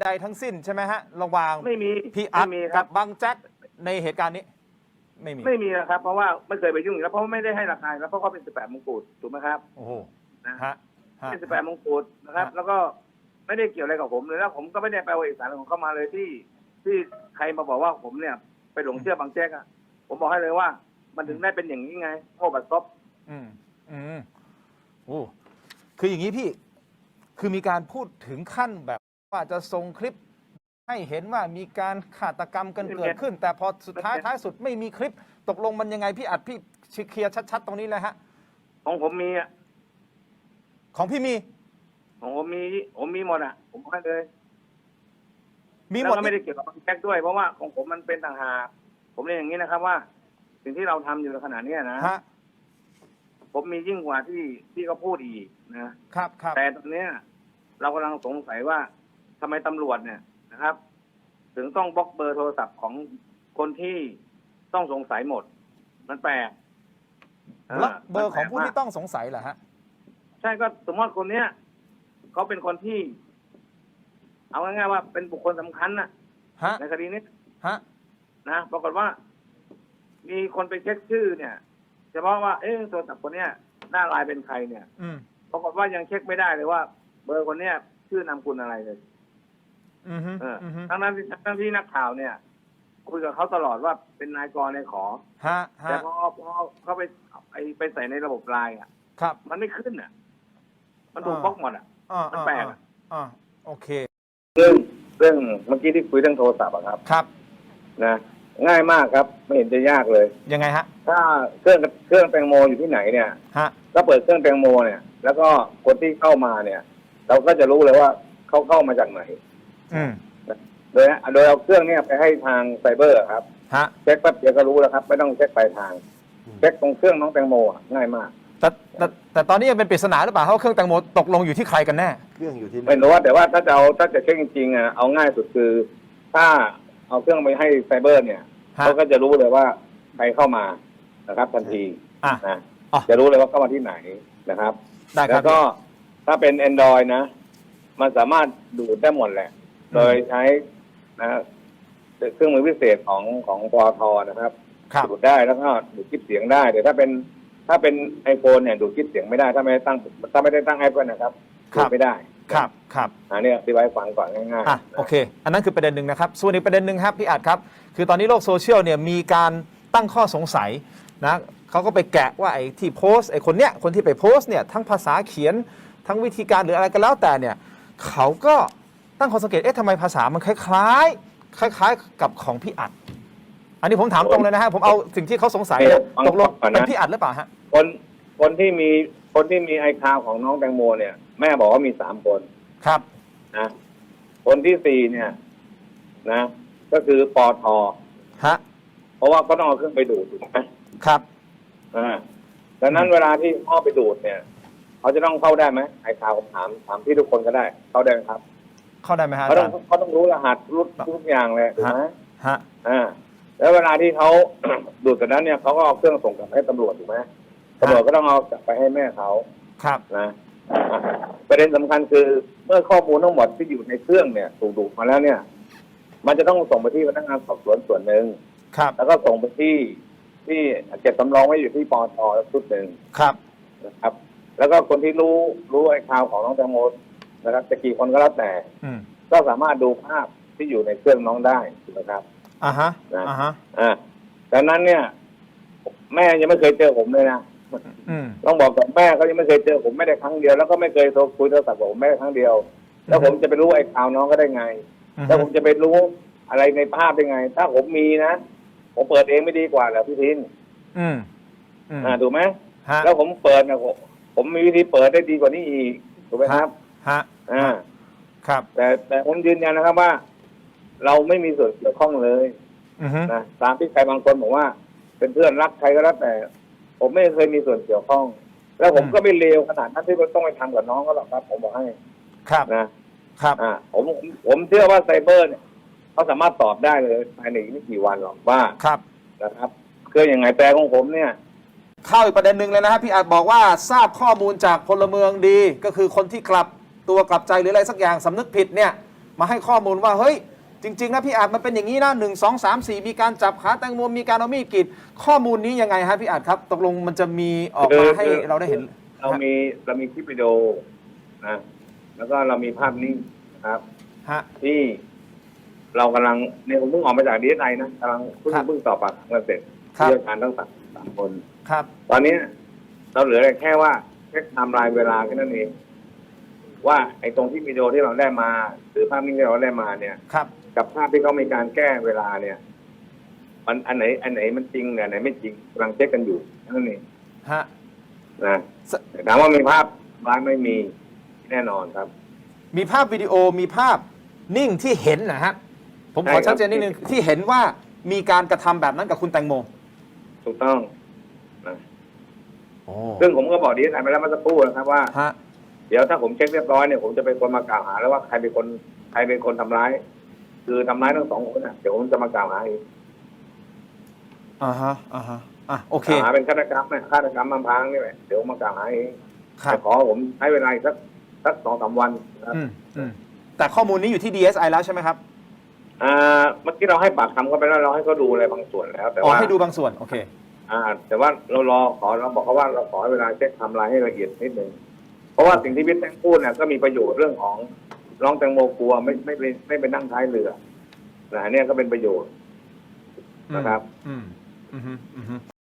ใดๆทั้งสิ้นใช่ไหมฮะระหว่างไม่มีพี่อัดไม่มีคกัรับบบังแจ็คในเหตุการณ์นี้ ไม่มีไม่มีนะครับ เพราะว่าไม่เคยไปยุ่งอยู่แล้วเพราะว่าไม่ได้ให้ราคาแล้วเพราะเขาเป็นสิบแปดมงกุฎถูกไหมครับโอ้โหนะฮะฮะ เป็นสิบแปดมงกุฎนะครับ ฮะ แล้วก็ไม่ได้เกี่ยวอะไรกับผมเลยแล้วผมก็ไม่ได้ไปเอาเอกสารของเขามาเลยที่ ที่ใครมาบอกว่าผมเนี่ย ไปหลงเชื่อบางแจ๊กอะผมบอกให้เลยว่า มันถึงได้เป็นอย่างนี้ไงโง่บัดซบอืมอืมโอ้คืออย่างนี้พี่ คือมีการพูดถึงขั้นแบบ ว่าจะส่งคลิปให้เห็นว่ามีการฆาตกรรมกันเกิดขึ้น แต่พอสุดท้ายท้ายสุดไม่มีคลิปตกลงมันยังไงพี่อัดพี่เคลียร์ชัด ๆ ตรงนี้เลยฮะ ของผมมีอะของพี่มี ของผมมี ผมมีหมดอะผมให้เลย มีหแล้มวดก็ไม่ได้เกี่ยวกับบางแจ๊กด้วยเพราะว่าของผมมันเป็นต่างหากผมเรียนอย่างนี้นะครับว่า สิ่งที่เราทำอยู่ในขณะเนี้ยนะฮะผมมียิ่งกว่าที่ที่เขาพูดอีกนะครับครับแต่ตอนเนี้ยเรากำลังสงสัยว่า ทำไมตำรวจเนี่ยนะครับ ถึงต้องบล็อกเบอร์โทรศัพท์ของคนที่ต้องสงสัยหมด มันแปลกแล้วเบอร์ของผู้มันแปลกที่ต้องสงสัยเหรอฮะ ใช่ก็สมมติว่าคนเนี้ยเขาเป็นคนที่ เอาง่ายๆว่าเป็นบุคคลสำคัญนะฮะในคดีนี้ฮะนะปรากฏว่า มีคนไปเช็คชื่อเนี่ยเฉพาะว่าเอ๊ะโทรศัพท์คนเนี้ยหน้าลายเป็นใครเนี่ยอืมปรากฏว่ายังเช็คไม่ได้เลยว่า เบอร์คนเนี้ยชื่อนามคุณอะไรเลย อืมฮึเอออืมฮึทั้งนั้นที่ทั้งที่นักข่าวเนี่ย คุยกับเขาตลอดว่าเป็นนายกรในายขอ ฮะแต่ฮะพอพอเขาไปไปไปใส่ในระบบไลน์อะ ครับ มันไม่ขึ้นอะ มันถูกอ่า บล็อกหมดอะ อ่ามันแปลกอ่าอะอ่าโอเคเรื่องเรื่องเมื่อกี้ที่คุยเรื่องโทรศัพท์อะครับ ครับนะง่ายมากครับ ไม่เห็นจะยากเลย ยังไงฮะถ้าเครื่องเครื่องแตงโมอยู่ที่ไหนเนี่ยฮะก็เปิดเครื่องแตงโมเนี่ย แล้วก็คนที่เข้ามาเนี่ย เราก็จะรู้เลยว่าเขาเข้ามาจากไหน อืมโดยโดยเอาเครื่องเนี่ยไปให้ทางไซเบอร์ครับฮะเช็คแป๊บเดียวก็รู้แล้วครับไม่ต้องเช็คปลายทางเช็คตรงเครื่องน้องแตงโมอะง่ายมาก แต่แต่แต่ตอนนี้ยังเป็นปริศนาหรือเปล่าเพราะว่าเครื่องแตงโมตกลงอยู่ที่ใครกันแน่ เครื่องอยู่ที่ไหนไม่รู้ว่าแต่ว่าถ้าจะเอาถ้าจะเช็คจริงๆอะเอาง่ายสุดคือ ถ้าเอาเครื่องไปให้ไซเบอร์เนี่ยฮะเขาก็จะรู้เลยว่าใครเข้ามานะครับ ทันทีอะนะอะจะรู้เลยว่าเข้ามาที่ไหนนะครับ ได้คแล้รับวก็ถ้าเป็น Android นะ มันสามารถดูดได้หมดแหละ โดยใช้นะเครื่องมือพิเศษของของปอทนะครับครับดูดได้แล้วก็ดูดคลิปเสียงได้แต่ถ้าเป็น ถ้าเป็นไอโฟนเนี่ยดูดคลิปเสียงไม่ได้ ถ้าไม่ได้ตั้งถ้าไม่ได้ตั้งไอโฟนนะครับครัดูบดไม่ได้ครับครับ อันนี้อธิบายให้ฟังก่อนง่ายๆอะโอเค อันนั้นคือประเด็นหนึ่งนะครับ ส่วนอีกประเด็นหนึ่งครับพี่อัดครับ คือตอนนี้โลกโซเชียลเนี่ยมีการตั้งข้อสงสัยนะเขาก็ไปแกะว่าไอ้ที่โพสต์ไอ้คนเนี้ยคนที่ไปโพสต์เนี่ยทั้งภาษาเขียนทั้งวิธีการหรืออะไรก็แล้วแต่เนี่ยเขาก็ ตั้งข้อสังเกต เอ๊ะทำไมภาษามันคล้ายๆ คล้าย ๆ กับของพี่อัด อันนี้ผมถามตรงเลยนะฮะ ผมเอาสิ่งที่เขาสงสัยเนี่ยตกลงเป็นพี่อัดหรือเปล่าฮะ คนคนที่มีคนที่มีไอคาวของน้องแตงโมเนี่ย แม่บอกว่ามีสามคนครับนะคนที่สี่เนี่ย นะ ก็คือปอทฮะเพราะว่าเขาต้องเอาเครื่องไปดูดถูกไหมครับอ่าดังนั้นเวลาที่พ่อไปดูดเนี่ยเขาจะต้องเข้าได้ไหมไอคาวผมถามถามที่ทุกคนก็ได้ เข้าได้ไหมครับ เข้าได้ไหมฮะอาเขาต้อจางรย์ เขาต้องรู้รหัสรู้ทุกอย่างเลยถูกไหมฮะ อ่า แล้วเวลาที่เขา ดูดเสร็จแล้วเนี่ยเขาก็เอาเครื่องส่งกลับให้ตำรวจถูกไหมตำรวจก็ต้องเอากลับไปให้แม่เขาครับ นะอะประเด็นสำคัญคือเมื่อข้อมูลทั้งหมดที่อยู่ในเครื่องเนี่ยถูกดูดมาแล้วเนี่ย มันจะต้องส่งไปที่พนักงานสอบสวนส่วนหนึ่ง ครับ แล้วก็ส่งไปที่ที่เก็บสำรองไว้อยู่ที่ปอทชุดหนึ่งครับ นะครับ แล้วก็คนที่รู้รู้ไอ้ข่าวของน้องแตงโม นะครับจะกี่คนก็แล้วแต่ อืมก็สามารถดูภาพที่อยู่ในเครื่องน้องได้ถูกไหมครับ อ่าฮะนะ อ่าฮะ อ่าดังนั้นเนี่ย แม่ยังไม่เคยเจอผมเลยนะอืม ต้องบอกกับแม่เขายังไม่เคยเจอผมไม่ได้ครั้งเดียวแล้วก็ไม่เคยโทรคุยโทรศัพท์กับผมแม่ได้ครั้งเดียว แล้วผมจะไปรู้ไอ้ข่าวน้องก็ได้ไง แล้วผมจะไปรู้อะไรในภาพได้ไง ถ้าผมมีนะผมเปิดเองไม่ดีกว่าเหรอพี่ทินอืมอืมอ่าถูกไหมฮะแล้วผมเปิดนะผมผมมีวิธีเปิดได้ดีกว่านี้อีกถูกไหมครับ ฮะ อ่าครับ แต่แต่ผมยืนยันนะครับว่า เราไม่มีส่วนเกี่ยวข้องเลยอือฮึนะตามที่ใครบางคนบอกว่า เป็นเพื่อนรักใครก็แล้วแต่ ผมไม่เคยมีส่วนเกี่ยวข้อง แล้วผมก็ไม่เลวขนาดนั้นที่ต้องไปทำกับน้องก็หรอกครับ ผมบอกให้ครับนะครับ อ่าผมผมผมเชื่อว่าไซเบอร์เนี่ยเขาสามารถตอบได้เลยภายในอีกไม่กี่วันหรอกว่าครับ นะครับคืออย่างไงแต่ของผมเนี่ย เข้าอีกประเด็นหนึ่งเลยนะฮะพี่อาจบอกว่าทราบข้อมูลจากพลเมืองดีก็คือคนที่กลับ ตัวกลับใจหรืออะไรสักอย่างสำนึกผิดเนี่ยมาให้ข้อมูลว่าเฮ้ยจริงๆนะพี่อาจมันเป็นอย่างนี้นะหนึ่งสองสามสี่มีการจับขาแตงโมมีการเอามีดกรีดข้อมูลนี้ยังไงฮะพี่อาจครับ ตกลงมันจะมีออกมาให้เราได้เห็น เรามีเรามีคลิปวิดีโอนะแล้วก็เรามีภาพนิ่งนะครับฮะที่เรากำลังเนี่ยผมเพิ่งออกมาจากดีเอไอนะกำลังเพิ่งครับเพิ่งสอบปากคำกันเสร็จครับเรื่องการทั้งสามสามคนครับ ตอนนี้เราเหลือแค่ว่าแค่ไทม์ไลน์เวลาแค่นั้นเอง ว่าไอ้ตรงที่วิดีโอที่เราได้มา หรือภาพนิ่งที่เราได้มาเนี่ย ครับ กับภาพที่เขามีการแก้เวลาเนี่ย มันอันไหน อันไหนมันจริงเนี่ยอันไหนไม่จริงกำลังเช็คกันอยู่แค่นั่นเองฮะ นะสแต่ถามว่ามีภาพร้ายไม่มีแน่นอนครับ มีภาพวิดีโอมีภาพนิ่งที่เห็นนะฮะ ผมขอใช่ครับ ชัดเจนนิดนึงที่เห็นว่ามีการกระทำแบบนั้นกับคุณแตงโมถูกต้องนะโอ้ซึ่งผมก็บอกดีไอไปแล้วเมื่อสักครู่นะครับว่า ฮะ เดี๋ยวถ้าผมเช็คเรียบร้อยเนี่ยผมจะเป็นคนมากล่าวหา แล้วว่าใครเป็นคนใครเป็นคนทำร้าย คือทำร้ายทั้งสองคนน่ะเดี๋ยวผมจะมากล่าวหาเองอ่าฮะอ่าฮะอะโอเคกล่าวหาเป็นฆาตกรรมนะฆาตกรรมอำพรางนี่แหละเดี๋ยวมากล่าวหาเองครัแต่บขอผมใช้เวลาอีกสักสักสองสามวันนะครับอืมอืมแต่ข้อมูลนี้อยู่ที่ DSI แล้วใช่ไหมครับอ่าเมื่อกี้เราให้ปากคำเขาไปแล้วเราให้เขาดูอะไรบางส่วนแล้ว แต่อ๋อว่าให้ดูบางส่วนโอเค อ่า แต่ว่าเรารอขอเราบอกเขาว่าเราขอเวลาเช็คไทำลายให้ละเอียดนิดนึง เพราะว่าสิ่งที่พี่แตงพูดเนี่ยก็มีประโยชน์เรื่องของน้องแตงโมกลัวไม่ไม่ไปไม่ไปนั่งท้ายเรือนะเนี่ยก็เป็นประโยชน์นะครับ อืมอืมอืมอืม